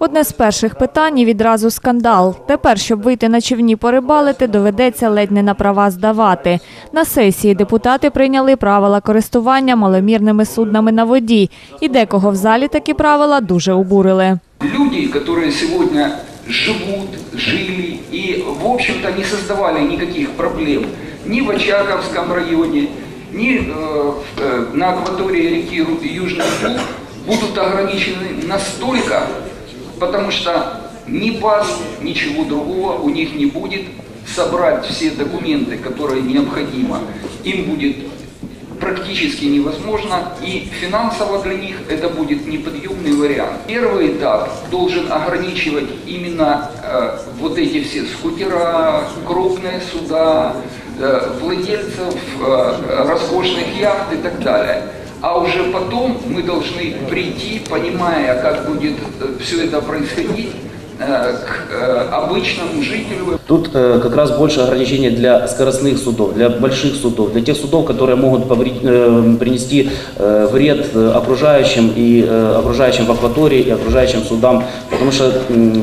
Одне з перших питань і відразу скандал. Тепер, щоб вийти на човні порибалити, доведеться ледь не на права здавати. На сесії депутати прийняли правила користування маломірними суднами на воді. І декого в залі такі правила дуже обурили. Люди, которые сегодня живут, жили и, в общем-то, не создавали никаких проблем ни в Очаковском районе, ни э, в- э, на акватории реки Ру- Южный Буг, будут ограничены настолько, потому что ни баз, ничего другого у них не будет. Собрать все документы, которые необходимо, им будет практически невозможно, и финансово для них это будет неподъемный вариант. Первый этап должен ограничивать именно э, вот эти все скутера, крупные суда, э, владельцев э, роскошных яхт и так далее. А уже потом мы должны прийти, понимая, как будет все это происходить, э, к э, обычному жителю, Тут э, как раз больше ограничений для скоростных судов, для больших судов, для тех судов, которые могут повред- э, принести э, вред э, окружающим и э, окружающим в акватории и окружающим судам, потому что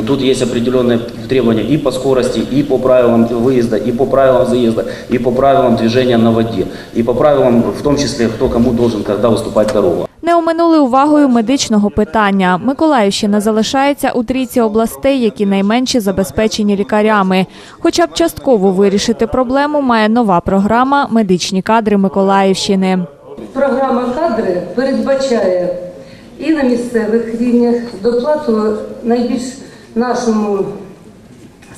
тут есть определенные требования и по скорости, и по правилам выезда, и по правилам заезда, и по правилам движения на воде, и по правилам, в том числе, кто кому должен когда уступать дорогу. Не оминули увагою медичного питання. Миколаївщина залишається у трійці областей, які найменше забезпечені лікарями. Хоча б частково вирішити проблему має нова програма Медичні кадри Миколаївщини. Програма кадри передбачає і на місцевих рівнях доплату найбільш нашому,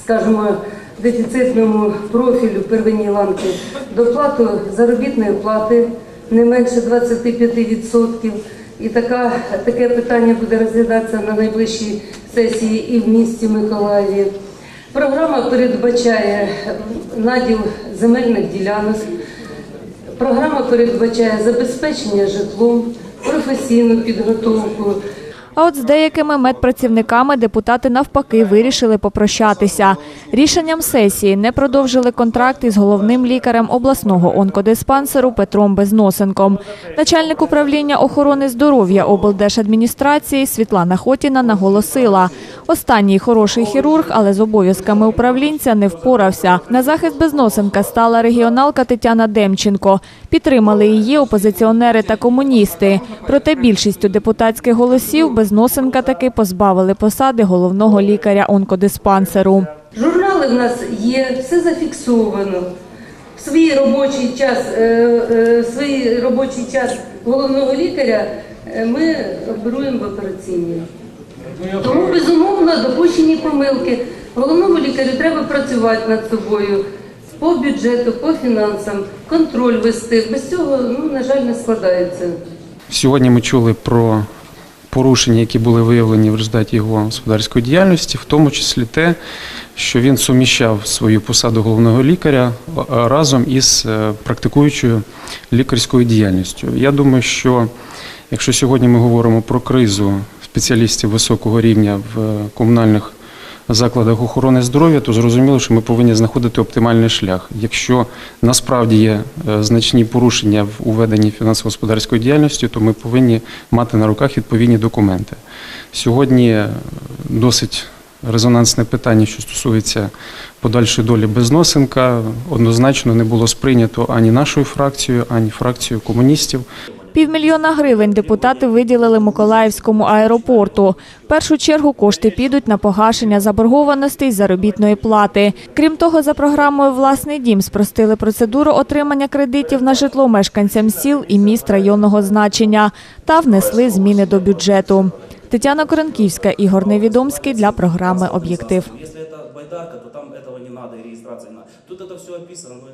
скажімо, дефіцитному профілю первинній ланки, доплату заробітної плати не менше 25%. І така, таке питання буде розглядатися на найближчій сесії і в місті Миколаєві. Програма передбачає наділ земельних ділянок, Програма передбачає забезпечення житлом, професійну підготовку, А от з деякими медпрацівниками депутати навпаки вирішили попрощатися. Рішенням сесії не продовжили контракт із головним лікарем обласного онкодиспансеру Петром Безносенком. Начальник управління охорони здоров'я облдержадміністрації Світлана Хотіна наголосила, останній хороший хірург, але з обов'язками управлінця не впорався. На захист Безносенка стала регіоналка Тетяна Демченко. Підтримали її опозиціонери та комуністи. Проте більшістю депутатських голосів Безносенка таки позбавили посади головного лікаря онкодиспансеру. Журнали в нас є, все зафіксовано. В свій робочий час, е, е, в свій робочий час головного лікаря е, ми оберуємо в операційній. Тому безумовно допущені помилки. Головному лікарю треба працювати над собою по бюджету, по фінансам, контроль вести. Без цього, ну, на жаль, не складається. Сьогодні ми чули про порушення, які були виявлені в результаті його господарської діяльності, в тому числі те, що він суміщав свою посаду головного лікаря е, разом із е, практикуючою лікарською діяльністю. Я думаю, що якщо сьогодні ми говоримо про кризу спеціалістів високого рівня в е, комунальних закладах охорони здоров'я, то зрозуміло, що ми повинні знаходити оптимальний шлях. Якщо насправді є е, значні порушення в уведенні фінансово-господарської діяльності, то ми повинні мати на руках відповідні документи. Сьогодні е, досить резонансне питання, що стосується подальшої долі Безносенка, однозначно не було сприйнято ані нашою фракцією, ані фракцією комуністів. Півмільйона гривень депутати виділили Миколаївському аеропорту. В першу чергу кошти підуть на погашення заборгованостей з заробітної плати. Крім того, за програмою Власний дім спростили процедуру отримання кредитів на житло мешканцям сіл і міст районного значення та внесли зміни до бюджету. Тетяна Коренківська, Ігор Невідомський для програми Об'єктив. Если это байдарка, то там этого не надо, и регистрации не надо. Тут это все описано. ну,